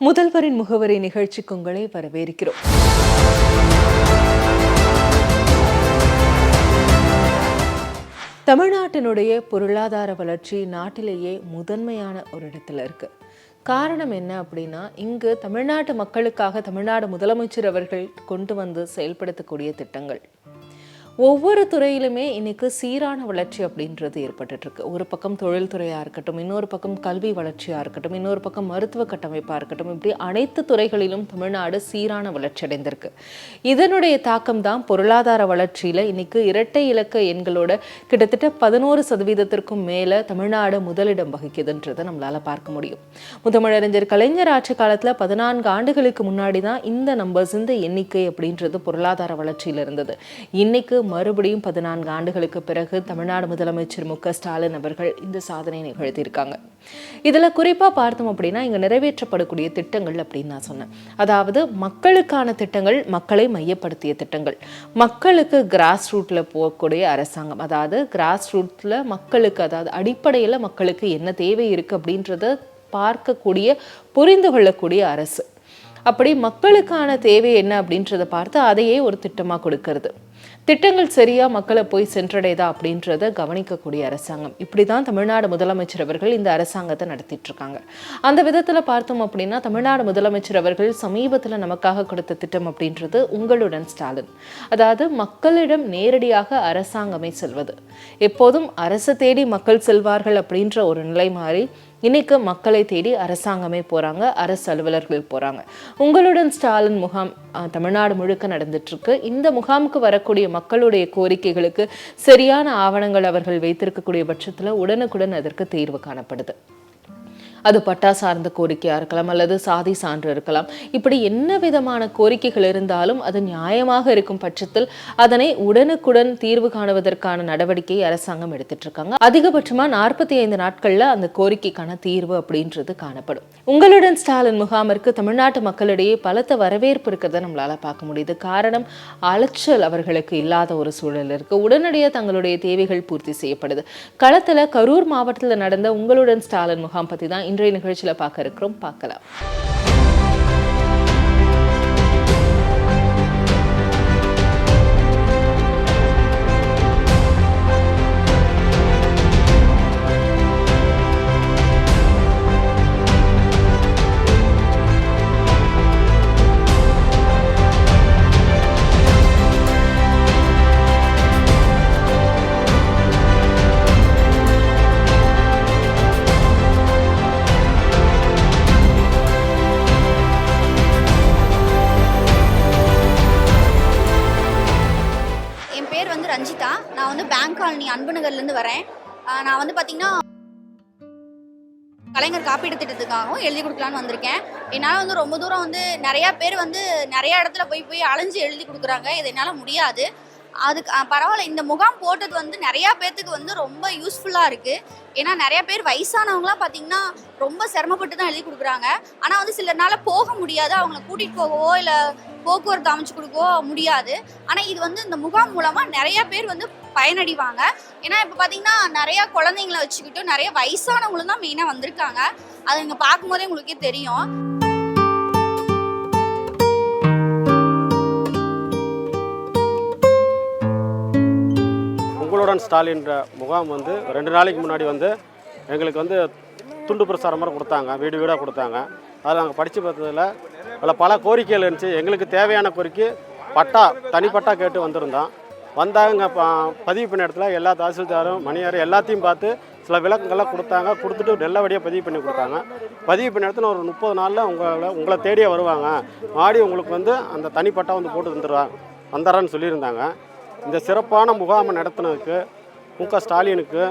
முதல்வரின் முகவரி நிகழ்ச்சிக்கு உங்களை வரவேற்கிறோம். தமிழ்நாட்டினுடைய பொருளாதார வளர்ச்சி நாட்டிலேயே முதன்மையான ஒரு இடத்துல இருக்கு. காரணம் என்ன அப்படின்னா இங்கு தமிழ்நாட்டு மக்களுக்காக தமிழ்நாடு முதலமைச்சர் அவர்கள் கொண்டு வந்து செயல்படுத்தக்கூடிய திட்டங்கள். ஒவ்வொரு துறையிலுமே இன்னைக்கு சீரான வளர்ச்சி அப்படின்றது ஏற்பட்டுருக்கு ஒரு பக்கம் தொழில்துறையாக இருக்கட்டும் இன்னொரு பக்கம் கல்வி வளர்ச்சியாக இருக்கட்டும் இன்னொரு பக்கம் மருத்துவ கட்டமைப்பாக இருக்கட்டும் இப்படி அனைத்து துறைகளிலும் தமிழ்நாடு சீரான வளர்ச்சி அடைந்திருக்கு. இதனுடைய தாக்கம் தான் பொருளாதார வளர்ச்சியில் இன்னைக்கு இரட்டை இலக்க எண்களோட கிட்டத்தட்ட பதினோரு சதவீதத்திற்கும் மேலே தமிழ்நாடு முதலிடம் வகிக்குதுன்றதை நம்மளால பார்க்க முடியும். முத்தமிழறிஞர் கலைஞர் ஆட்சி காலத்தில் பதினான்கு ஆண்டுகளுக்கு முன்னாடி தான் இந்த நம்பர்ஸ் இந்த எண்ணிக்கை அப்படின்றது பொருளாதார வளர்ச்சியில் இருந்தது. இன்னைக்கு மறுபடியும் பதினான்கு ஆண்டுகளுக்கு பிறகு தமிழ்நாடு முதலமைச்சர் மு க ஸ்டாலின் அவர்கள் இந்த சாதனை நிகழ்த்தியிருக்காங்க. இதில் குறிப்பாக பார்த்தோம் அப்படின்னா இங்கே நிறைவேற்றப்படக்கூடிய திட்டங்கள் அப்படின்னு நான் சொன்னேன். அதாவது மக்களுக்கான திட்டங்கள் மக்களை மையப்படுத்திய திட்டங்கள். மக்களுக்கு கிராஸ் ரூட்டில் போகக்கூடிய அரசாங்கம். அதாவது கிராஸ் ரூட்டில் மக்களுக்கு அதாவது அடிப்படையில் மக்களுக்கு என்ன தேவை இருக்குது அப்படின்றத பார்க்கக்கூடிய புரிந்து கொள்ளக்கூடிய அரசு. அப்படி மக்களுக்கான தேவை என்ன அப்படின்றத பார்த்து அதையே ஒரு திட்டமாக கொடுக்கறது. திட்டங்கள் சரியா மக்களை போய் சென்றடையுதா அப்படின்றத கவனிக்கக்கூடிய அரசாங்கம். இப்படிதான் தமிழ்நாடு முதலமைச்சர் அவர்கள் இந்த அரசாங்கத்தை நடத்திட்டு இருக்காங்க அந்த விதத்தில் பார்த்தோம் அப்படின்னா தமிழ்நாடு முதலமைச்சர் அவர்கள் சமீபத்தில் நமக்காக கொடுத்த திட்டம் அப்படின்றது உங்களுடன் ஸ்டாலின். அதாவது மக்களிடம் நேரடியாக அரசாங்கமே செல்வது. எப்போதும் அரசு தேடி மக்கள் செல்வார்கள் அப்படின்ற ஒரு நிலை மாறி இன்னைக்கு மக்களை தேடி அரசாங்கமே போறாங்க அரசு அலுவலர்கள் போறாங்க. உங்களுடன் ஸ்டாலின் முகாம் தமிழ்நாடு முழுக்க நடந்துட்டு இருக்கு இந்த முகாமுக்கு வரக்கூடிய மக்களுடைய கோரிக்கைகளுக்கு சரியான ஆவணங்கள் அவர்கள் வைத்திருக்கக்கூடிய பட்சத்துல உடனுக்குடன் அதற்கு தீர்வு காணப்படுது. அது பட்டா சார்ந்த கோரிக்கையாக இருக்கலாம் அல்லது சாதி சான்று இருக்கலாம். இப்படி என்ன விதமான கோரிக்கைகள் இருந்தாலும் அது நியாயமாக இருக்கும் பட்சத்தில் அதனை உடனுக்குடன் தீர்வு காணுவதற்கான நடவடிக்கையை அரசாங்கம் எடுத்துட்டு இருக்காங்க அதிகபட்சமாக நாற்பத்தி ஐந்து நாட்களில் அந்த கோரிக்கைக்கான தீர்வு அப்படின்றது காணப்படும். உங்களுடன் ஸ்டாலின் முகாமிற்கு தமிழ்நாட்டு மக்களிடையே பலத்த வரவேற்பு இருக்கிறத நம்மளால பார்க்க முடியுது. காரணம் அலைச்சல் அவர்களுக்கு இல்லாத ஒரு சூழல் இருக்கு. உடனடியாக தங்களுடைய தேவைகள் பூர்த்தி செய்யப்படுது. களத்துல கரூர் மாவட்டத்தில் நடந்த உங்களுடன் ஸ்டாலின் முகாம் பத்தி தான் இன்றைய நிகழ்ச்சியில் பார்க்க இருக்கிறோம். பார்க்கலாம். நான் வந்து பார்த்தீங்கன்னா கலைஞர் காப்பீடு திட்டத்துக்காகவும் எழுதி கொடுக்கலான்னு வந்திருக்கேன். என்னால் வந்து ரொம்ப தூரம் வந்து நிறையா பேர் வந்து நிறைய இடத்துல போய் போய் அலைஞ்சு எழுதி கொடுக்குறாங்க. இது என்னால் முடியாது. அதுக்கு பரவாயில்ல. இந்த முகாம் போட்டது வந்து நிறையா பேர்த்துக்கு வந்து ரொம்ப யூஸ்ஃபுல்லாக இருக்குது ஏன்னா நிறையா பேர் வயசானவங்களாம் பார்த்தீங்கன்னா ரொம்ப சிரமப்பட்டு தான் எழுதி கொடுக்குறாங்க. ஆனால் வந்து சிலர்னால போக முடியாது. அவங்கள கூட்டிகிட்டு போகவோ இல்லை போக்குவரத்து அமைச்சு கொடுக்கவோ முடியாது. ஆனால் இது வந்து இந்த முகாம் மூலமாக நிறையா பேர் வந்து பயனடைவாங்க. ஏன்னா இப்போ பார்த்தீங்கன்னா நிறையா குழந்தைங்கள வச்சுக்கிட்டு நிறைய வயசானவங்களும் தான் மெயினாக வந்திருக்காங்க. அது இங்கே பார்க்கும்போதே உங்களுக்கே தெரியும். உங்களுடன் ஸ்டாலின்ற முகாம் வந்து ரெண்டு நாளைக்கு முன்னாடி வந்து எங்களுக்கு வந்து துண்டு பிரசாரம் மாதிரி கொடுத்தாங்க. வீடு வீடாக கொடுத்தாங்க. அதில் நாங்கள் படித்து பார்த்ததில் அதில் பல கோரிக்கைகள் இருந்துச்சு. எங்களுக்கு தேவையான கோரிக்கை பட்டா தனிப்பட்டா கேட்டு வந்திருந்தோம் வந்தாங்க ப- பதிவு பண்ண இடத்துல எல்லா தாசில்தாரும் மணியாரும் எல்லாத்தையும் பார்த்து சில விளக்கங்கள்லாம் கொடுத்தாங்க. கொடுத்துட்டு நல்லபடியாக பதிவு பண்ணி கொடுத்தாங்க. பதிவு பண்ண இடத்துல ஒரு முப்பது நாளில் உங்களை உங்களை தேடியே வருவாங்க. மாடி உங்களுக்கு வந்து அந்த தனிப்பட்டா வந்து போட்டு தந்துடுவாங்க வந்தாரான்னு சொல்லியிருந்தாங்க. இந்த சிறப்பான முகாமை நடத்தினதுக்கு மு. க. ஸ்டாலினுக்கு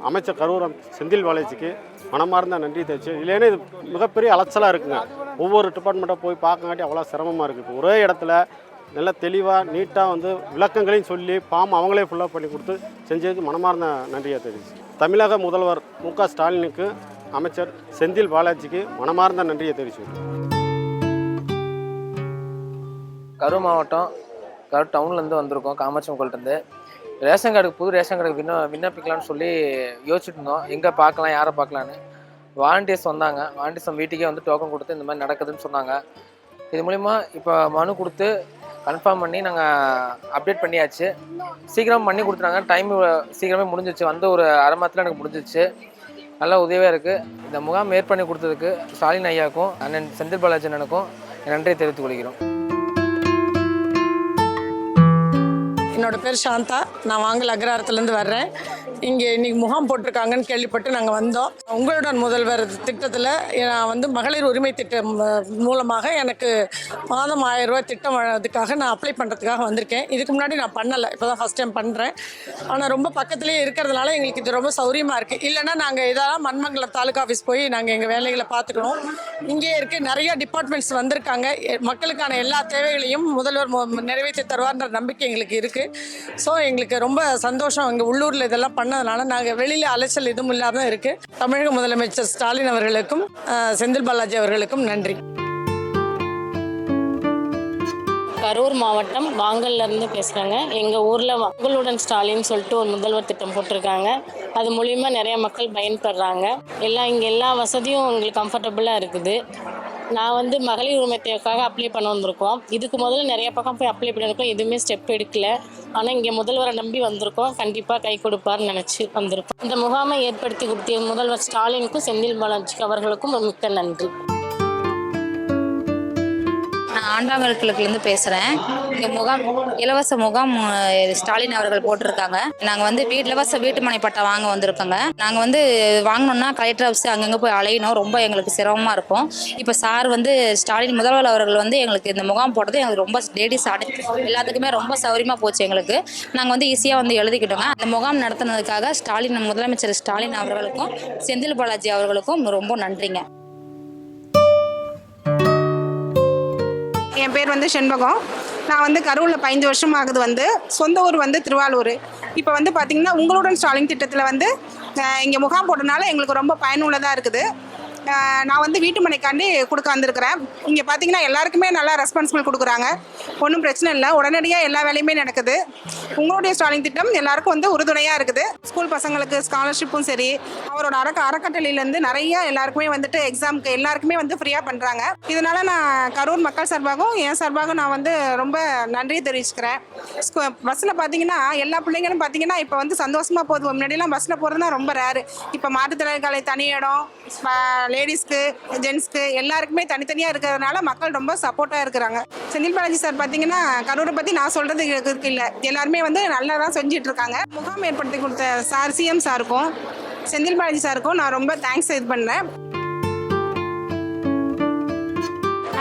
அமைச்சர் கரூரம் செந்தில் பாலாஜிக்கு மனமார்ந்த நன்றி தெரிவிச்சு இல்லைன்னா இது மிகப்பெரிய அலைச்சலாக இருக்குங்க. ஒவ்வொரு டிபார்ட்மெண்ட்டாக போய் பார்க்கங்காட்டி அவ்வளோ சிரமமாக இருக்குது இப்போ ஒரே இடத்துல நல்ல தெளிவாக நீட்டாக வந்து விளக்கங்களையும் சொல்லி ஃபார்ம் அவங்களே ஃபுல்லாக பண்ணி கொடுத்து செஞ்சதுக்கு மனமார்ந்த நன்றியை தெரிவிச்சு தமிழக முதல்வர் மு க ஸ்டாலினுக்கு அமைச்சர் செந்தில் பாலாஜிக்கு மனமார்ந்த நன்றியை தெரிவிச்சு கரூர் மாவட்டம் கரூர் டவுன்லேருந்து வந்திருக்கோம் காமாட்சி ரேஷன் கார்டுக்கு புது ரேஷன் கார்டுக்கு விண்ண விண்ணப்பிக்கலாம்னு சொல்லி யோசிச்சுட்டு இருந்தோம். எங்கே பார்க்கலாம் யாரை பார்க்கலான்னு வாலண்டியர்ஸ் வந்தாங்க. வாலண்டியர்ஸ் வீட்டுக்கே வந்து டோக்கன் கொடுத்து இந்த மாதிரி நடக்குதுன்னு சொன்னாங்க. இது மூலிமா இப்போ மனு கொடுத்து கன்ஃபார்ம் பண்ணி நாங்கள் அப்டேட் பண்ணியாச்சு. சீக்கிரம் பண்ணி கொடுத்துட்டாங்க. டைம் சீக்கிரமே முடிஞ்சிச்சு வந்து ஒரு அரை மாதத்தில் எனக்கு முடிஞ்சிச்சு நல்லா உதவியாக இருக்குது இந்த முகாம் ஏற்பண்ணி கொடுத்ததுக்கு ஸ்டாலின் ஐயாவுக்கும் அண்ணன் செந்தில் பாலாஜி அண்ணனுக்கும் நன்றியை தெரிவித்துக் கொள்கிறோம். என்னோடய பேர் சாந்தா. நான் வாங்கல் அக்ரஹாரத்துலேருந்து வர்றேன். இங்கே இன்னைக்கு முகாம் போட்டிருக்காங்கன்னு கேள்விப்பட்டு நாங்கள் வந்தோம். உங்களுடன் முதல்வர் திட்டத்தில் நான் வந்து மகளிர் உரிமை திட்டம் மூலமாக எனக்கு மாதம் ஆயிரம் ரூபாய் திட்டம் அதுக்காக நான் அப்ளை பண்ணுறதுக்காக வந்திருக்கேன். இதுக்கு முன்னாடி நான் பண்ணலை இப்போ தான் ஃபஸ்ட் டைம் பண்ணுறேன் ஆனால் ரொம்ப பக்கத்துலேயே இருக்கிறதுனால எங்களுக்கு இது ரொம்ப சௌரியமாக இருக்குது இல்லைன்னா நாங்கள் இதெல்லாம் மண்மங்கலம் தாலுகா ஆஃபீஸ் போய் நாங்கள் எங்கள் வேலைகளை பார்த்துக்கணும். இங்கேயே இருக்குது நிறைய டிபார்ட்மெண்ட்ஸ் வந்திருக்காங்க. எ- மக்களுக்கான எல்லா தேவைகளையும் முதல்வர் நிறைவேற்றி தருவார்ன்ற நம்பிக்கை எங்களுக்கு இருக்குது ஸோ எங்களுக்கு ரொம்ப சந்தோஷம். எங்கள் உள்ளூரில் இதெல்லாம் பண்ண பண்ணதுனால நாங்கள் வெளியில் அலைச்சல் எதுவும் இல்லாமல் இருக்குது தமிழக முதலமைச்சர் ஸ்டாலின் அவர்களுக்கும் செந்தில் பாலாஜி அவர்களுக்கும் நன்றி. கரூர் மாவட்டம் வாங்கல்ல இருந்து பேசுகிறேங்க எங்கள் ஊரில் வாங்கலுடன் ஸ்டாலின் சொல்லிட்டு ஒரு முதல்வர் திட்டம் போட்டிருக்காங்க. அது மூலிமா நிறைய மக்கள் பயன்படுறாங்க. எல்லாம் இங்கே எல்லா வசதியும் எங்களுக்கு கம்ஃபர்டபுளாக இருக்குது. நான் வந்து மகளிர் உரிமைக்காக அப்ளை பண்ண வந்திருக்கோம். இதுக்கு முதல்ல நிறைய பக்கம் போய் அப்ளை பண்ணியிருக்கோம். எதுவுமே ஸ்டெப் எடுக்கல. ஆனால் இங்கே முதல்வரை நம்பி வந்திருக்கோம். கண்டிப்பாக கை கொடுப்பார்னு நினச்சி வந்திருக்கோம். இந்த முகாமை ஏற்படுத்தி கொடுத்த முதல்வர் ஸ்டாலினுக்கும் செந்தில் பாலாஜிக்கு அவர்களுக்கும் மிக்க நன்றி. நான் ஆண்டாங்கல்கிழக்குலேருந்து பேசுகிறேன் இங்கே முகாம் இலவச முகாம் ஸ்டாலின் அவர்கள் போட்டிருக்காங்க. நாங்கள் வந்து இலவச வீட்டுமனை பட்டா வாங்க வந்திருக்கோங்க. நாங்கள் வந்து வாங்கணும்னா கலெக்டர் ஆஃபீஸ் அங்கங்கே போய் அலையணும். ரொம்ப எங்களுக்கு சிரமமாக இருக்கும். இப்போ சார் வந்து ஸ்டாலின் முதல்வர் அவர்கள் வந்து எங்களுக்கு இந்த முகாம் போட்டது எங்களுக்கு ரொம்ப லேடிஸ் அடை எல்லாத்துக்குமே ரொம்ப சௌரியமாக போச்சு எங்களுக்கு. நாங்கள் வந்து ஈஸியாக வந்து எழுதிக்கிட்டோங்க. அந்த முகாம் நடத்துனதுக்காக ஸ்டாலின் முதலமைச்சர் ஸ்டாலின் அவர்களுக்கும் செந்தில் பாலாஜி அவர்களுக்கும் ரொம்ப நன்றிங்க. என் பேர் வந்து செண்பகம். நான் வந்து கரூரில் பதினஞ்சு வருஷம் ஆகுது வந்து. சொந்த ஊர் வந்து திருவாரூர் இப்போ வந்து பார்த்திங்கன்னா உங்களுடன் ஸ்டாலின் திட்டத்தில் வந்து இங்கே முகாம் போட்டனால எங்களுக்கு ரொம்ப பயனுள்ளதாக இருக்குது. நான் வந்து வீட்டு மனைக்காண்டி கொடுக்க வந்திருக்கிறேன். இங்கே பார்த்தீங்கன்னா எல்லாருக்குமே நல்லா ரெஸ்பான்சிபிள் கொடுக்குறாங்க. ஒன்றும் பிரச்சனை இல்லை. உடனடியாக எல்லா வேலையுமே நடக்குது. உங்களுடைய ஸ்டாலின் திட்டம் எல்லாருக்கும் வந்து உறுதுணையாக இருக்குது. ஸ்கூல் பசங்களுக்கு ஸ்காலர்ஷிப்பும் சரி அவரோட அறக்க அறக்கட்டளையிலேருந்து நிறைய எல்லாருக்குமே வந்துட்டு எக்ஸாமுக்கு எல்லாருக்குமே வந்து ஃப்ரீயாக பண்ணுறாங்க இதனால் நான் கரூர் மக்கள் சார்பாகவும் என் சார்பாகவும் நான் வந்து ரொம்ப நன்றி தெரிவிச்சுக்கிறேன். பஸ்ஸில் பார்த்தீங்கன்னா எல்லா பிள்ளைங்களும் பார்த்தீங்கன்னா இப்போ வந்து சந்தோஷமாக போகுது. முன்னாடியெல்லாம் பஸ்ஸில் போகிறதுனா ரொம்ப ரேரு இப்போ மாற்றுத்திறனாளி தனி இடம் லேடிஸ்க்கு ஜென்ஸ்க்கு எல்லாருக்குமே தனித்தனியாக இருக்கிறதுனால மக்கள் ரொம்ப சப்போர்ட்டாக இருக்கிறாங்க. செந்தில் பாலாஜி சார் பார்த்தீங்கன்னா கரூரை பற்றி நான் சொல்கிறது இருக்கு இல்லை. எல்லாருமே வந்து நல்லா தான் செஞ்சிட்டு இருக்காங்க முகாம் ஏற்படுத்தி கொடுத்த சார் சிஎம் சாருக்கும் செந்தில் பாலாஜி சாருக்கும் நான் ரொம்ப தேங்க்ஸ் இது பண்ணேன்.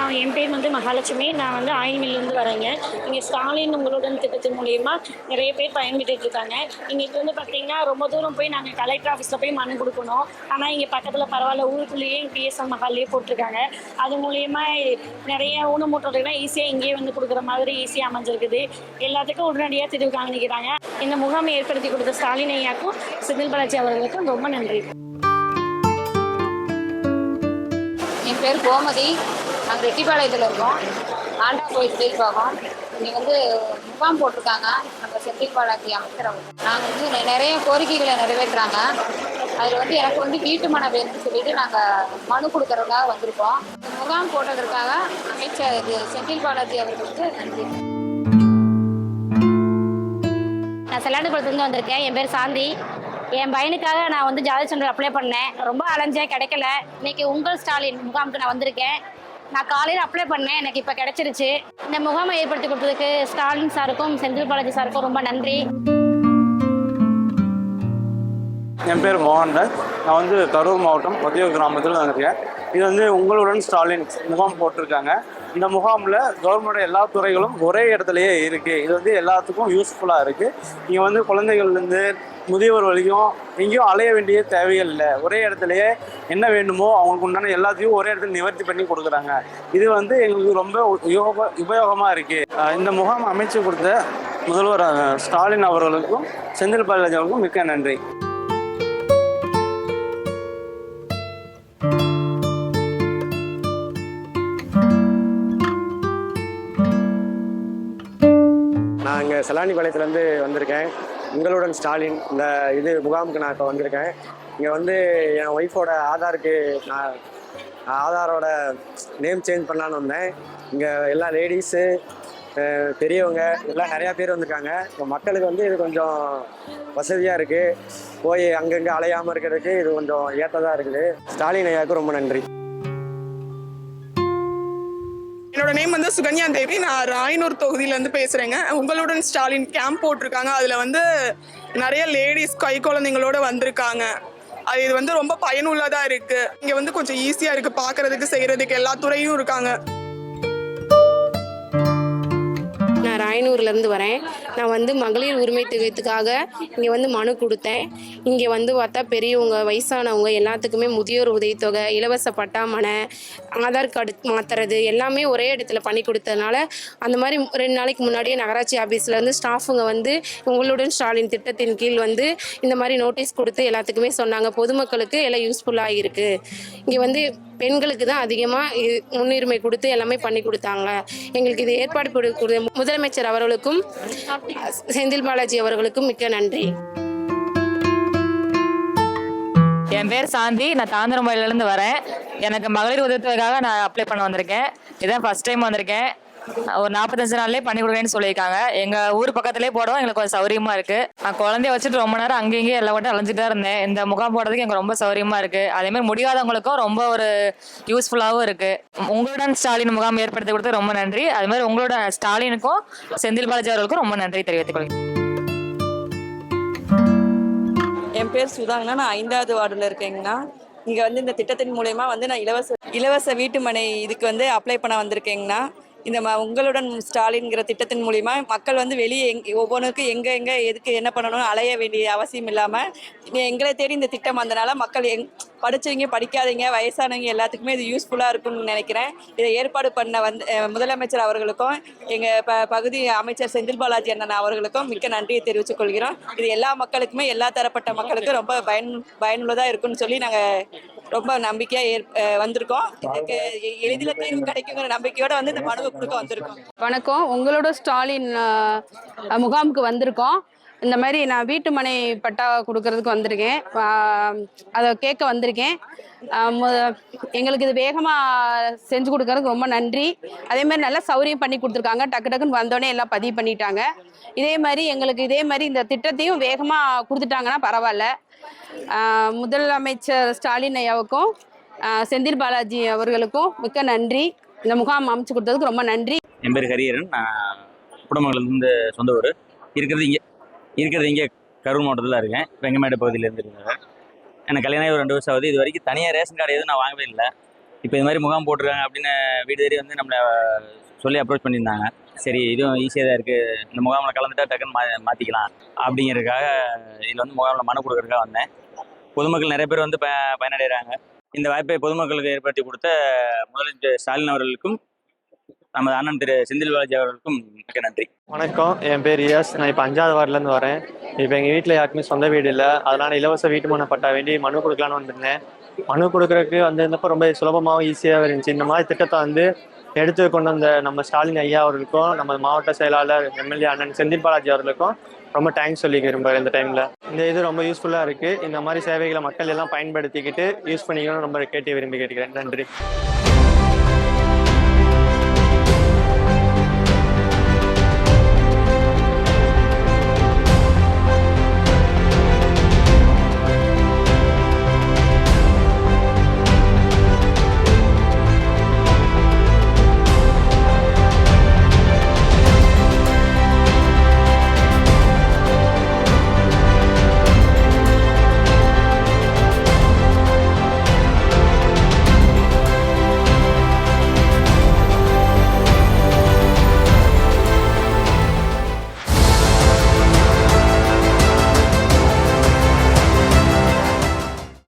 நான் என் பேர் வந்து மகாலட்சுமி. நான் வந்து ஆயில்மில்லேருந்து வரேங்க. இங்கே ஸ்டாலின் உங்களுடன் திட்டத்தின் மூலயமா நிறைய பேர் பயன்பெற்றுட்டு இருக்காங்க. இங்கே வந்து பார்த்தீங்கன்னா ரொம்ப தூரம் போய் நாங்கள் கலெக்டர் ஆஃபீஸில் போய் மனு கொடுக்கணும். ஆனால் இங்கே பக்கத்தில் பரவாயில்ல ஊருக்குள்ளேயே பிஎஸ்எல் மகால்லேயே போட்டிருக்காங்க. அது மூலயமா நிறைய ஊனமுற்றோர்கள்லாம் ஈஸியாக இங்கேயே வந்து கொடுக்குற மாதிரி ஈஸியாக அமைஞ்சிருக்குது. எல்லாத்துக்கும் உடனடியாக தீர்வு காணிக்கிறாங்க இந்த முகாமை ஏற்படுத்தி கொடுத்த ஸ்டாலின் ஐயாக்கும் செந்தில் பாலாஜி அவர்களுக்கும் ரொம்ப நன்றி. என் பேர் கோமதி. நாங்கள் ரெட்டிப்பாளையத்தில் இருக்கோம். ஆண்டா கோயில் தீர்ப்பாகம் இங்கே வந்து முகாம் போட்டிருக்காங்க. நம்ம செந்தில் பாலாஜி நாங்கள் வந்து நிறைய கோரிக்கைகளை நிறைவேற்றுறாங்க. அதில் வந்து எனக்கு வந்து வீட்டு மன வேணும்னு சொல்லிட்டு நாங்கள் மனு கொடுக்கறதுக்காக வந்திருக்கோம். முகாம் போட்டதற்காக அமைச்சர் இது செந்தில் பாலாஜி அவர்களுக்கு நன்றி. நான் செல்லாண்டுக்குளத்துலேருந்து வந்திருக்கேன். என் பேர் சாந்தி. என் பையனுக்காக நான் வந்து ஜாதி சான்றிதழ் அப்ளை பண்ணேன். ரொம்ப அலைஞ்சேன் கிடைக்கல. இன்னைக்கு உங்கள் ஸ்டாலின் முகாமுக்கு நான் வந்திருக்கேன். நான் காலையில் அப்ளை பண்ணேன். எனக்கு இப்போ கிடைச்சிருச்சு. இந்த முகாமை ஏற்படுத்தி கொடுத்ததுக்கு ஸ்டாலின் சாருக்கும் செந்தில் பாலாஜி சாருக்கும் ரொம்ப நன்றி. என் பேர் மோகன்ராஜ் நான் வந்து கரூர் மாவட்டம் ஒத்தியூர் கிராமத்தில் நான் இருக்கேன் இது வந்து உங்களுடன் ஸ்டாலின் முகாம் போட்டிருக்காங்க. இந்த முகாமில் கவர்மெண்ட் எல்லா துறைகளும் ஒரே இடத்துலையே இருக்குது இது வந்து எல்லாத்துக்கும் யூஸ்ஃபுல்லாக இருக்குது இங்கே வந்து குழந்தைகள்லேருந்து முதியவர் வரைக்கும் எங்கேயும் அலைய வேண்டிய தேவைகள் இல்லை. ஒரே இடத்துலையே என்ன வேண்டுமோ அவங்களுக்கு உண்டான எல்லாத்தையும் ஒரே இடத்துல நிவர்த்தி பண்ணி கொடுக்குறாங்க. இது வந்து எங்களுக்கு ரொம்ப உபயோக உபயோகமாக இருக்குது இந்த முகாம் அமைச்சு கொடுத்த முதல்வர் ஸ்டாலின் அவர்களுக்கும் செந்தில் பாலாஜி அவர்களுக்கும் மிக்க நன்றி. செலானிபாளையத்துலேருந்து வந்திருக்கேன். உங்களுடன் ஸ்டாலின் இந்த இது முகாமுக்கு நான் இப்போ வந்திருக்கேன். இங்கே வந்து என் ஒய்ஃபோட ஆதாருக்கு நான் ஆதாரோட நேம் சேஞ்ச் பண்ணலான்னு வந்தேன். இங்கே எல்லா லேடிஸு பெரியவங்க எல்லாம் நிறையா பேர் வந்திருக்காங்க. இப்போ மக்களுக்கு வந்து இது கொஞ்சம் வசதியாக இருக்குது போய் அங்கங்கே அலையாமல் இருக்கிறதுக்கு இது கொஞ்சம் ஏற்றதாக இருக்குது. ஸ்டாலின் ஐயாவுக்கு ரொம்ப நன்றி. என்னோட நேம் வந்து சுகன்யா தேவி. நான் ராயனூர் தொகுதியிலேருந்து பேசுகிறேங்க உங்களுடன் ஸ்டாலின் கேம்ப் போட்டிருக்காங்க. அதில் வந்து நிறைய லேடிஸ் கை குழந்தைங்களோட வந்திருக்காங்க. அது இது வந்து ரொம்ப பயனுள்ளதாக இருக்குது இங்கே வந்து கொஞ்சம் ஈஸியாக இருக்குது பார்க்குறதுக்கு செய்கிறதுக்கு எல்லா துறையும் இருக்காங்க. நான் ராயனூர்லேருந்து வரேன். நான் வந்து மகளிர் உரிமை திகத்துக்காக இங்கே வந்து மனு கொடுத்தேன். இங்கே வந்து பார்த்தா பெரியவங்க வயசானவங்க எல்லாத்துக்குமே முதியோர் உதவித்தொகை இலவச பட்டாமனை ஆதார் கார்டு மாற்றுறது எல்லாமே ஒரே இடத்துல பண்ணி கொடுத்ததுனால அந்த மாதிரி ரெண்டு நாளைக்கு முன்னாடியே நகராட்சி ஆஃபீஸில் வந்து ஸ்டாஃபுங்க வந்து உங்களுடன் ஸ்டாலின் திட்டத்தின் கீழ் வந்து இந்த மாதிரி நோட்டீஸ் கொடுத்து எல்லாத்துக்குமே சொன்னாங்க. பொதுமக்களுக்கு எல்லாம் யூஸ்ஃபுல்லாக இருக்குது இங்கே வந்து பெண்களுக்கு தான் அதிகமாக முன்னுரிமை கொடுத்து எல்லாமே பண்ணி கொடுத்தாங்க. எங்களுக்கு இது ஏற்பாடு கொடு- முதலமைச்சர் அவர்களுக்கும் செந்தில் பாலாஜி அவர்களுக்கும் மிக்க நன்றி. என் பேர் சாந்தி. நான் தாந்திரமலையிலேருந்து வரேன். எனக்கு மகளிர் உதவித்தொகைக்காக நான் அப்ளை பண்ண வந்திருக்கேன். இதான் ஃபர்ஸ்ட் டைம் வந்திருக்கேன். ஒரு நாற்பத்தஞ்சு நாள்லேயே பண்ணி கொடுக்குறேன்னு சொல்லியிருக்காங்க. எங்கள் ஊர் பக்கத்துலேயே போடவும் எங்களுக்கு கொஞ்சம் சௌரியமாக இருக்குது நான் குழந்தைய வச்சுட்டு ரொம்ப நேரம் அங்கேயும் எல்லா வட்டம் அலைஞ்சிட்டு தான் இருந்தேன். இந்த முகாம் போடுறதுக்கு எனக்கு ரொம்ப சௌரியமாக இருக்குது அதேமாதிரி முடியாதவங்களுக்கும் ரொம்ப ஒரு யூஸ்ஃபுல்லாகவும் இருக்குது உங்களுடன் ஸ்டாலின் முகாம் ஏற்படுத்தி கொடுத்து ரொம்ப நன்றி. அதுமாதிரி உங்களோட ஸ்டாலினுக்கும் செந்தில் பாலாஜி அவர்களுக்கும் ரொம்ப நன்றி தெரிவித்துக் கொள்கிறேன். என் பேர் சுதாங்கண்ணா. நான் ஐந்தாவது வார்டில் இருக்கேங்கண்ணா. இங்கே வந்து இந்த திட்டத்தின் மூலயமா வந்து நான் இலவச இலவச வீட்டுமனை இதுக்கு வந்து அப்ளை பண்ண வந்திருக்கேங்கண்ணா. இந்த ம உங்களுடன் ஸ்டாலின்ங்கிற திட்டத்தின் மூலிமா மக்கள் வந்து வெளியே எங் ஒவ்வொன்றுக்கும் எங்கே எங்கே எதுக்கு என்ன பண்ணணும்னு அலைய வேண்டிய அவசியம் இல்லாமல் எங்களை தேடி இந்த திட்டம் வந்தனால மக்கள் எங் படிச்சவங்க படிக்காதவங்க வயசானவங்க எல்லாத்துக்குமே இது யூஸ்ஃபுல்லாக இருக்கும்னு நினைக்கிறேன். இதை ஏற்பாடு பண்ண வந்து முதலமைச்சர் அவர்களுக்கும் எங்கள் ப பகுதி அமைச்சர் செந்தில் பாலாஜி அண்ணன் அவர்களுக்கும் மிக்க நன்றியை தெரிவித்துக் கொள்கிறோம். இது எல்லா மக்களுக்குமே எல்லா தரப்பட்ட மக்களுக்கும் ரொம்ப பயன் பயனுள்ளதாக இருக்கும்னு சொல்லி நாங்கள் ரொம்ப நம்பிக்கையாக ஏற் வந்திருக்கோம். இதுக்கு எளிதில் தீர்வு கிடைக்குங்கிற நம்பிக்கையோட வந்து இந்த மனுவை கொடுக்க வந்திருக்கோம். வணக்கம். உங்களோட ஸ்டாலின் முகாமுக்கு வந்திருக்கோம். இந்த மாதிரி நான் வீட்டு மனை பட்டா கொடுக்கறதுக்கு வந்திருக்கேன். அதை கேட்க வந்திருக்கேன். எங்களுக்கு இது வேகமாக செஞ்சு கொடுக்கறதுக்கு ரொம்ப நன்றி. அதே மாதிரி நல்லா சௌரியம் பண்ணி கொடுத்துருக்காங்க. டக்கு டக்குன்னு வந்தோடனே எல்லாம் பதிவு பண்ணிட்டாங்க. இதே மாதிரி எங்களுக்கு இதே மாதிரி இந்த திட்டத்தையும் வேகமாக கொடுத்துட்டாங்கன்னா பரவாயில்ல. முதலமைச்சர் ஸ்டாலின் ஐயாவுக்கும் செந்தில் பாலாஜி அவர்களுக்கும் மிக்க நன்றி. இந்த முகாம் அமைச்சு கொடுத்ததுக்கு ரொம்ப நன்றி. என் பேர் ஹரியரன் நான் சொந்த ஊர். இருக்கிறது இங்கே. இருக்கிறது இங்கே கரூர் மாவட்டத்தில் இருக்கேன். வெங்கமேடு பகுதியிலேருந்து இருந்தேன் எனக்கு கல்யாணம் ஆகி ஒரு ரெண்டு வருஷம் ஆகுது. இது வரைக்கும் தனியாக ரேஷன் கார்டு எதுவும் நான் வாங்கவே இல்லை. இப்போ இது மாதிரி முகாம் போட்டிருக்காங்க அப்படின்னு வீடு தேடி வந்து நம்மளை சொல்லி அப்ரோச் பண்ணியிருந்தாங்க. சரி இதுவும் ஈஸியாக தான் இருக்குது இந்த முகாமில் கலந்துட்டா டக்குன்னு மா மாற்றிக்கலாம் அப்படிங்கிறதுக்காக இதில் வந்து முகாமில் மனு கொடுக்குறதுக்காக வந்தேன். பொதுமக்கள் நிறைய பேர் வந்து ப பயனடைகிறாங்க இந்த வாய்ப்பை பொதுமக்களுக்கு ஏற்படுத்தி கொடுத்த முதலமைச்சர் ஸ்டாலின் அவர்களுக்கும் நமது அண்ணன் திரு செந்தில் பாலாஜி அவர்களுக்கும் மிக நன்றி. வணக்கம். என் பேர் இயஸ். நான் இப்போ அஞ்சாவது வார்டுலேருந்து வரேன். இப்போ எங்கள் வீட்டில் யாருக்குமே சொந்த வீடு இல்லை. அதனால் இலவச வீட்டு மனை பட்டா வேண்டி மனு கொடுக்கலான்னு வந்திருந்தேன். மனு கொடுக்கறதுக்கு வந்திருந்தப்போ ரொம்ப சுலபமாகவும் ஈஸியாக இருந்துச்சு. இந்த மாதிரி திட்டத்தை வந்து எடுத்து கொண்டு வந்த நம்ம ஸ்டாலின் ஐயா அவர்களுக்கும் நம்ம மாவட்ட செயலாளர் எம்எல்ஏ அண்ணன் செந்தில் பாலாஜி அவர்களுக்கும் ரொம்ப தேங்க்ஸ் சொல்லி விரும்புகிறேன் இந்த டைமில் இந்த இது ரொம்ப யூஸ்ஃபுல்லாக இருக்குது இந்த மாதிரி சேவைகளை மக்கள் எல்லாம் பயன்படுத்திக்கிட்டு யூஸ் பண்ணிக்கணும்னு ரொம்ப கேட்டு விரும்பி கேட்டுக்கிறேன். நன்றி.